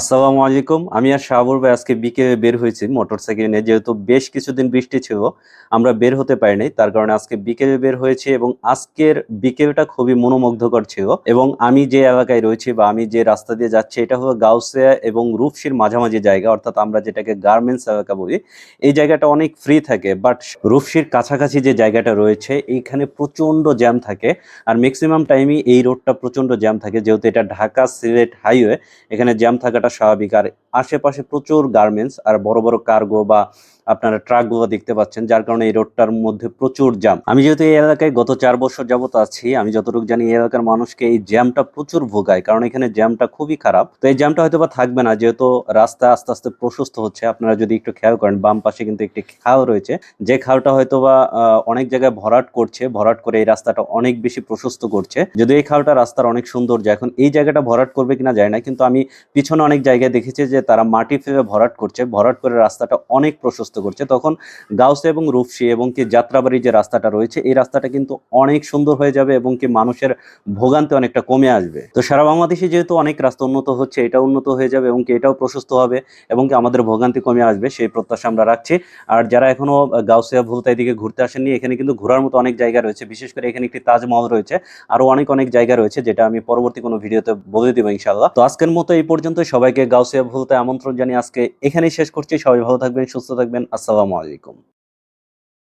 আসসালামু আলাইকুম। আমি আর শাহাবুর ভাই আজকে বিকেলে বের হয়েছি মোটরসাইকেল নিয়ে। যেহেতু বেশ কিছুদিন বৃষ্টি ছিল, আমরা বের হতে পারিনি তার কারণে আজকে বিকেলে বের হয়েছি এবং আজকের বিকেলটা খুবই মনোমুগ্ধকর ছিল। এবং আমি যে এলাকায় রয়েছি বা আমি যে রাস্তা দিয়ে যাচ্ছি, এটা হলো গাউসিয়া এবং রূপসীর মাঝামাঝি জায়গা। অর্থাৎ আমরা যেটাকে গার্মেন্টস এলাকা বলি, এই জায়গাটা অনেক ফ্রি থাকে। বাট রূপসীর কাছাকাছি যে জায়গাটা রয়েছে, এইখানে প্রচণ্ড জ্যাম থাকে। আর ম্যাক্সিমাম টাইমই এই রোডটা প্রচণ্ড জ্যাম থাকে। যেহেতু এটা ঢাকা সিলেট হাইওয়ে এখানে জ্যাম থাকাটা স্বাভাবিক। আর আশেপাশে প্রচুর গার্মেন্টস আর বড় বড় কার্গো বা আপনারা ট্রাকগুলো দেখতে পাচ্ছেন, যার কারণে এই রোডটার মধ্যে প্রচুর জ্যাম আমি যেহেতু এই এলাকায় গত চার বছর যাবত আছি, আমি যতটুকু জানি এই এলাকার মানুষকে এই জ্যামটা প্রচুর ভোগায়, কারণ এখানে জ্যামটা খুবই খারাপ। তো এই জ্যামটা হয়তো বা থাকবে না, যেহেতু রাস্তা আস্তে আস্তে প্রশস্ত হচ্ছে, আপনারা যদি একটু খেয়াল করেন, বাম পাশে কিন্তু একটি খাল রয়েছে, যে খালটা হয়তো বা অনেক জায়গায় ভরাট করছে, ভরাট করে এই রাস্তাটা অনেক বেশি প্রশস্ত করছে। যদি এই খালটা রাস্তার অনেক সুন্দর সৌন্দর্য, এখন এই জায়গাটা ভরাট করবে কিনা যায় না, কিন্তু আমি পিছনে অনেক জায়গায় দেখেছি যে তারা মাটি ফেলে ভরাট করছে, ভরাট করে রাস্তাটা অনেক প্রশস্ত করছে। তখন গাউসে এবং রূপসী এবং কি যাত্রাবাড়ি যে রাস্তাটা রয়েছে, এই রাস্তাটা কিন্তু অনেক সুন্দর হয়ে যাবে এবং কি মানুষের ভোগান্তি অনেকটা কমে আসবে। তো সারা বাংলাদেশে যেহেতু অনেক রাস্তা উন্নত হচ্ছে, এটা উন্নত হয়ে যাবে এবং কি এটাও প্রশস্ত হবে এবং কি আমাদের ভোগান্তি কমে আসবে, সেই প্রত্যাশা আমরা রাখছি। আর যারা এখনও গাউসিয়া ভুলতা দিকে ঘুরতে আসেননি, এখানে কিন্তু ঘোরার মতো অনেক জায়গা রয়েছে, বিশেষ করে এখানে একটি তাজমহল রয়েছে আরও অনেক অনেক জায়গা রয়েছে, যেটা আমি পরবর্তী কোনো ভিডিওতে বলে দিব ইনশাল্লাহ তো আজকের মতো এই পর্যন্ত সবাইকে গাউসিয়া ভুলতে আমন্ত্রণ জানিয়ে আজকে এখানেই শেষ করছি। সবাই ভালো থাকবেন সুস্থ থাকবেন। আসসালামু আলাইকুম।